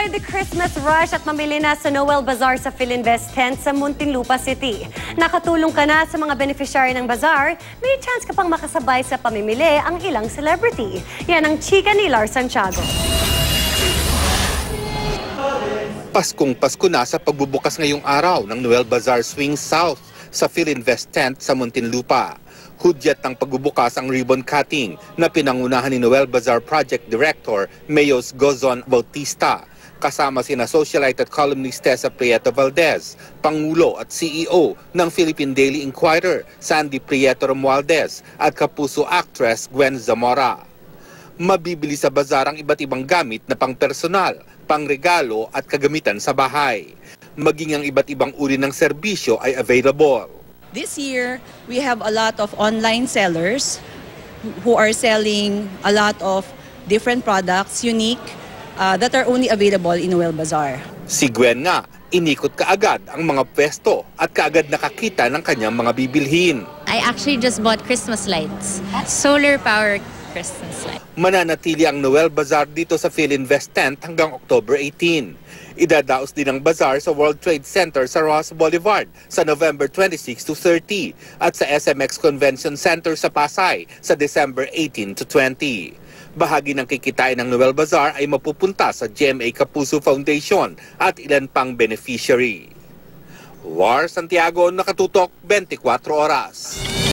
Tuloy the Christmas rush at mamili na sa Noel Bazaar sa Philinvest tent sa Muntinlupa City. Nakatulong ka na sa mga beneficiary ng bazaar, may chance ka pang makasabay sa pamimili ang ilang celebrity. Yan ang chika ni Lar Santiago. Paskong Pasko na sa pagbubukas ngayong araw ng Noel Bazaar Swing South sa Philinvest Tent sa Muntinlupa. Hudyat ng pagbubukas ang ribbon cutting na pinangunahan ni Noel Bazaar Project Director Mayos Gozon Bautista kasama sina socialite at columnist Tessa Prieto Valdez, Pangulo at CEO ng Philippine Daily Inquirer Sandy Prieto Romualdez at kapuso actress Gwen Zamora. Mabibili sa bazar ang iba't ibang gamit na pang-personal, pang-regalo at kagamitan sa bahay. Maging ang iba't ibang uri ng serbisyo ay available. This year, we have a lot of online sellers who are selling a lot of different products, unique, uh, that are only available in Noel Bazaar. Si Gwen nga, inikot kaagad ang mga pwesto at kaagad nakakita ng kanyang mga bibilhin. I actually just bought Christmas lights. Solar power Lights. Mananatili ang Noel Bazaar dito sa Philinvest Tent hanggang October 18. Idadaos din ang bazaar sa World Trade Center sa Ross Boulevard sa November 26 to 30 at sa SMX Convention Center sa Pasay sa December 18 to 20. Bahagi ng kikitain ng Noel Bazaar ay mapupunta sa GMA Kapuso Foundation at ilan pang beneficiary. War Santiago, Nakatutok, 24 Oras.